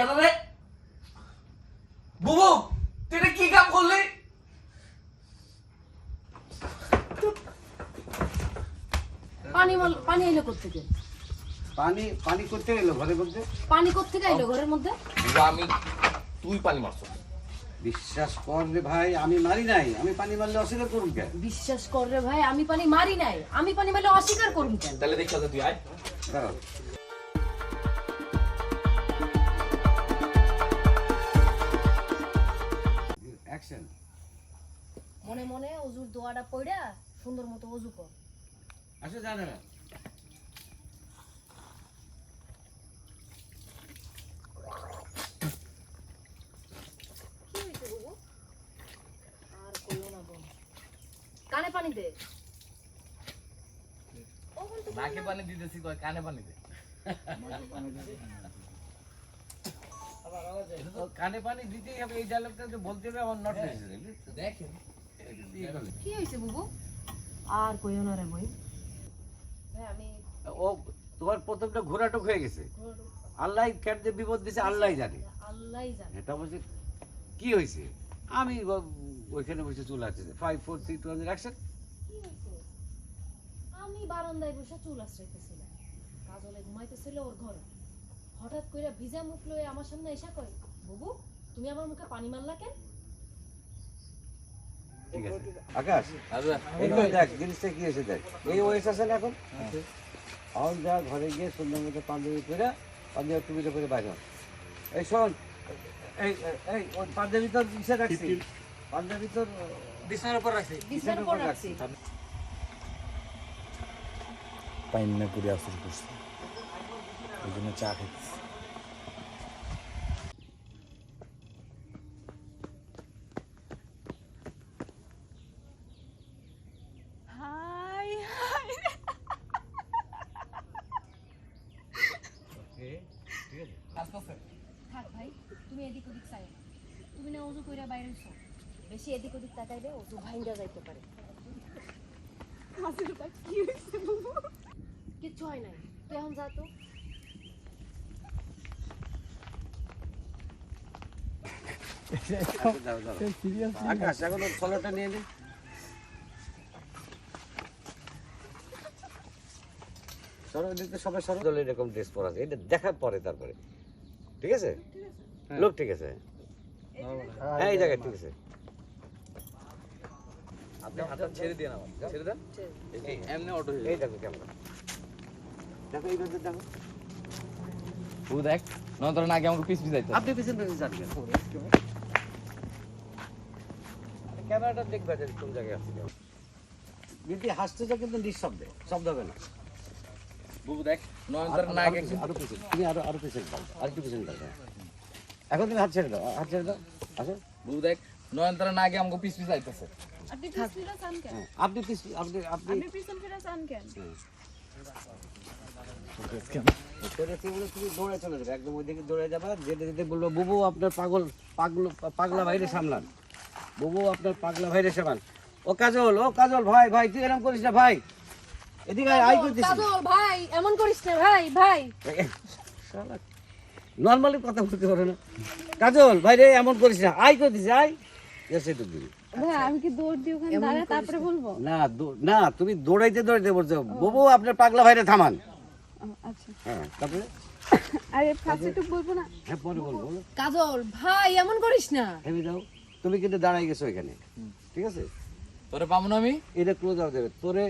কেন রে বুবু তুই এটা কি কাম করলি? পানি মাল- পানি এলো কোথেকে পানি পানি করতে গেলো ঘরে মধ্যে? পানি কোথেকে এলো ঘরের মধ্যে? আমি তুই পানি মারছ। বিশ্বাস কর রে ভাই আমি মারি নাই। আমি পানি মারলে অস্বীকার করুন কেন? বিশ্বাস কর রে ভাই আমি পানি মারি নাই। আমি পানি মারলে অস্বীকার করুন কেন? তাহলে দেখি তুই আয়। মনে মনে অজুর দোয়াটা পড়া সুন্দর মতো অজু কর। আসো জানা কি হইছে বাবু? আর কইও না কানে পানি দে। ওখান তো নাকে পানি দিতেছি কয় কানে পানি দে। কানে পানি দিতেই হবে এই ডায়লগটা তো বলতে হবে আমার নট নেসেসারি দেখেন। কি হইছে বাবু? আর কইও না রে ভাই ভাই আমি ও তোমার প্রথমটা ঘোরাটক হয়ে গেছে? আল্লাহ ক্যাট যে বিপদ দিছে আল্লাহ জানে। আল্লাহই জানে। এটা বলছে কি হয়েছে? আমি ওইখানে বসে চলে আসছে five four three two action আমি বারান্দায় বসে চুল আশ্রাইতেছিলাম কাজলে ঘুমাইতেছিল ওর ঘরে। হঠাৎ কইরা ভিজা মুখ লয়ে আমার সামনে এসা করে বাবু তুমি আমার মুখে পানি মারলা কেন? ঠিক আছে। আকাশ আচ্ছা। এই তো দেখ জিনিসটা কি হয়েছে দেখ। এই ওয়েস আছে না এখন? যা ঘরে গিয়ে সুন্দর মতো পাঞ্জাবি পরে পাঞ্জাবি টুপিটা করে বাইর এই শোন এই এই- পাঞ্জাবি তোর ইসে রাখছি পাঞ্জাবি তোর বিছানার উপর রাখছি। বিছানার উপর রাখছি। পাইন্না করে আসর করছে। ওই জন্য চা খাইতেছে হাই হাই আসতেছে থাক ভাই তুমি এদিক ওদিক চাই। তুমি না অজু কইরা বাইরে হইছো। বেশি এদিক ওদিক তাকাইলে অজু যাইতে পারে। হাসিটা কি হয়েছে বাবু কিচ্ছু হয় নাই। তুই এখন যা তো। দাও, দাও। আকাশ এখন ওর নিয়ে নে। সরো সবাই সরো। এরকম ড্রেস পরা আছে। এটা দেখার পরে তারপরে। ঠিক আছে? লোক ঠিক আছে? হ্যাঁ এই জায়গায় ঠিক আছে। আপনি হাতটা ছেড়ে দিয়ে আমার ছেড়ে দেন? এমনি অটো এই দেখো ক্যামেরা দেখো এই দেখো দেখো। তুই দেখ আমাকে পিস পিস যাইতে আপনি পিছন পিছন যান ক্যামেরাটা দেখবে যে কোন জায়গায় আছে দিদি হাসতেছো কিন্তু নিঃশব্দে শব্দ হবে না। বুবু দেখ নাক আরও পিছন, তুমি আরও আরও পিছন দাও আর একটু পিছন হ্যাঁ। এখন তুমি হাত ছেড়ে দাও হাত ছেড়ে দাও। আসো। বুবু দেখ নয়নতার নাকি আমাকে পিস পিস যাইতেছে আপনি পিছন ফিরে চান কেন? হ্যাঁ, আপনি পিছ আপনি আপনি আপনি ফিরে চান কেন? বুবু আপনার পাগল পাগল পাগলা ভাইরে সামলান। বুবু আপনার পাগলা ভাইরে সামলান। ও কাজল ও কাজল ভাই ভাই তুই এরকম করিস না ভাই। এদিকে আয়, আই করতেছিস কাজল ভাই এমন করিস না ভাই ভাই। নর্মালি কথা বলতে পারো না। কাজল ভাই রে এমন করিস না। আই করতেছিস আই এসে তো দিবি আমি কি দৌড় দিয়ে ওখানে বলব? না না তুমি দৌড়াইতে দৌড়াইতে বলছো। বুবু আপনার পাগলা ভাইরে থামান। আচ্ছা। হ্যাঁ তারপরে? আরে বলব না? হ্যাঁ পরে বলব। কাজল ভাই এমন করিস না। যাও তুমি কিন্তু দাঁড়াই গেছো এখানে। ঠিক আছে? তোরে পাবো না আমি? এটা ক্লোজ আউট দেবে। তোরে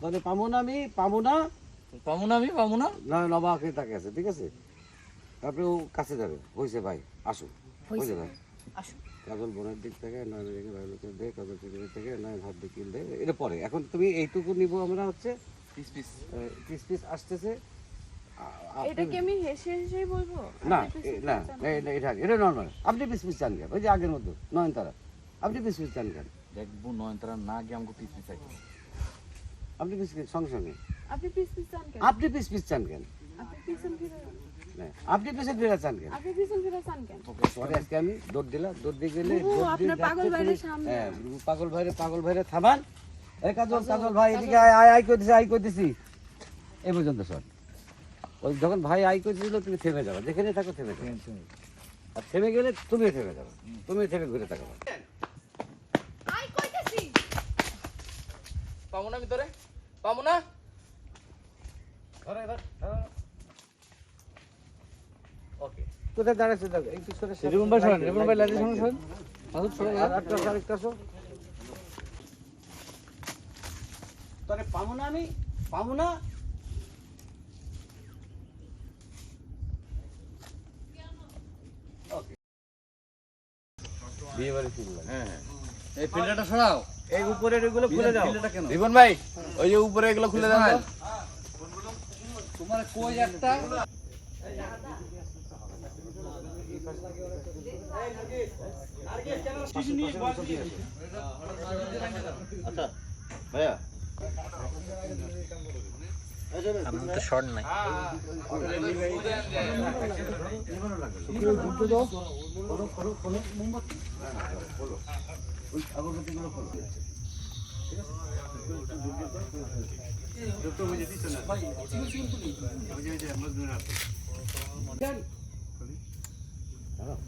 তোরে পাবো না আমি পাবো না। পাবো না আমি পাবো না। নবাকে তাকে আছে। ঠিক আছে? তারপরে ও কাছে যাবে হয়েছে ভাই আসো হয়েছে ভাই। আসো কাজল বোনের দিক থেকে নয় দিকে ভাই লোকের দে কাজল থেকে নয় ভাত দিকে দে এটা পরে। এখন তুমি এইটুকু নিব আমরা হচ্ছে পিস। পিস পিস পিস আসতেছে। আমি হেসে হেসেই বলব? না না এটা- এটা নর্মাল আপনি পিস পিস চান কেন? ওই যে আগের মতো নয়নতারা। আপনি পিস পিস চান কেন? দেখব নয়নতারা নাকি আমাকে পিস পিস যাইতেছে আপনি পিস পিস সঙ্গে সঙ্গে। আপনি পিস পিস চান কেন? আপনি পিস পিস চান কেন? আপনি না, আপনি পিছনে ফেরা চান কেন? আপনি পিছন ফিরে চান কেন? পরে আজকে আমি দৌড় দিলাম দৌড় দিয়ে গেলে পাগল ভাইরে সামনে। হ্যাঁ পাগল ভাইরে পাগল ভাইরে থামান। এই কাজল কাজল ভাই এদিকে আয় আয় আয় করতেছি আয় করতেছি। এই পর্যন্ত সর ওই যখন ভাই আই করেছিল তুমি থেমে যাবে। যেখানে থাকো থেমে যাবে। আর থেমে গেলে তুমিও থেমে যাবে। তুমি থেমে ঘুরে থাকো। পাবো না ভিতরে? পাবো না? ওকে কোথায় দাঁড়াচ্ছে দেখো একটু সরে সরে- রিপন ভাই শোনেন রিপন ভাই লাইতে শুনুন শুনুন। মাসুদ সরে আর একটা আরেকটা আসো। তোরে পাবো না আমি? পাবো না? বিয়ে বাড়ি ফিরলাম হ্যাঁ হ্যাঁ। এই ফিল্টারটা সরাও এই উপরের এগুলো খুলে দাও রিপন ভাই ওই যে উপরে এগুলো খুলে দেন। তো। তোমার কই একটা? আচ্ছা ভাইয়া। Three two one zero action বাবু বাবু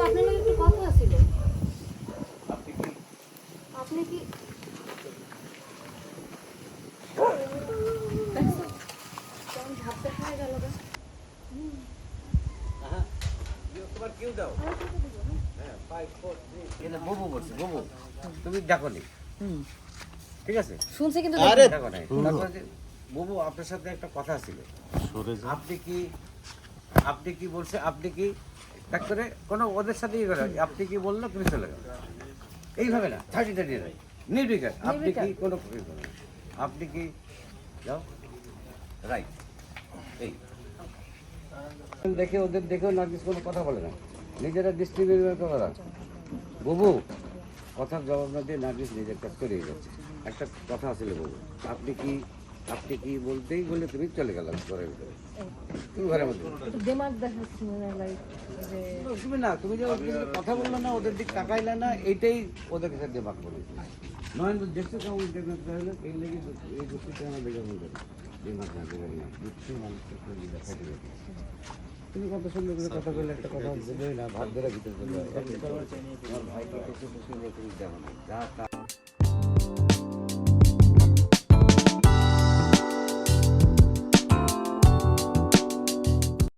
আপনার লগে একটু কথা ছিল আপনি কি দেখছ? কেমন ভাবতে খায় গেল বলছে ববু তুমি ডাকো নি। ঠিক আছে? শুনছে কিন্তু নাই আপনার সাথে একটা কথা ছিল। আপনি কি আপনি কি বলছে আপনি কি এক করে কোনো ওদের সাথে ইয়ে আপনি কি বলল তুমি চলে গেল এইভাবে না থার্টি থার্টি নয় নির্বিকার। আপনি কি কোনো করো। আপনি কি যাও। রাইট এই। দেখে ওদের দেখেও নার্গিস কোনো কথা বলে না। নিজেরা ডিস্ট্রিবিউট করা বুবু কথার জবাব না দিয়ে নার্গিস নিজের কাজ করেই যাচ্ছে। একটা কথা আছিল বুবু। আপনি কি আপনি কি বলতেই বলে তুমি চলে গেলাম ঘরের ভিতরে। তুমি ঘরের মধ্যে দেমাগ কথা বললে না, ওদের দিক তাকাইলে না এইটাই ওদের কাছে দেবাক করে নয় দেশে কেমন দেখবে তাহলে এই লেগে এই আমার বুঝছি মানুষকে কোনো তুমি কত সুন্দর করে কথা বললে একটা কথা দেবে না ভাত ধরে ভিতরে চলে যায় আমার ভাইকে কিছু কিছু তুমি দেবো না যা তা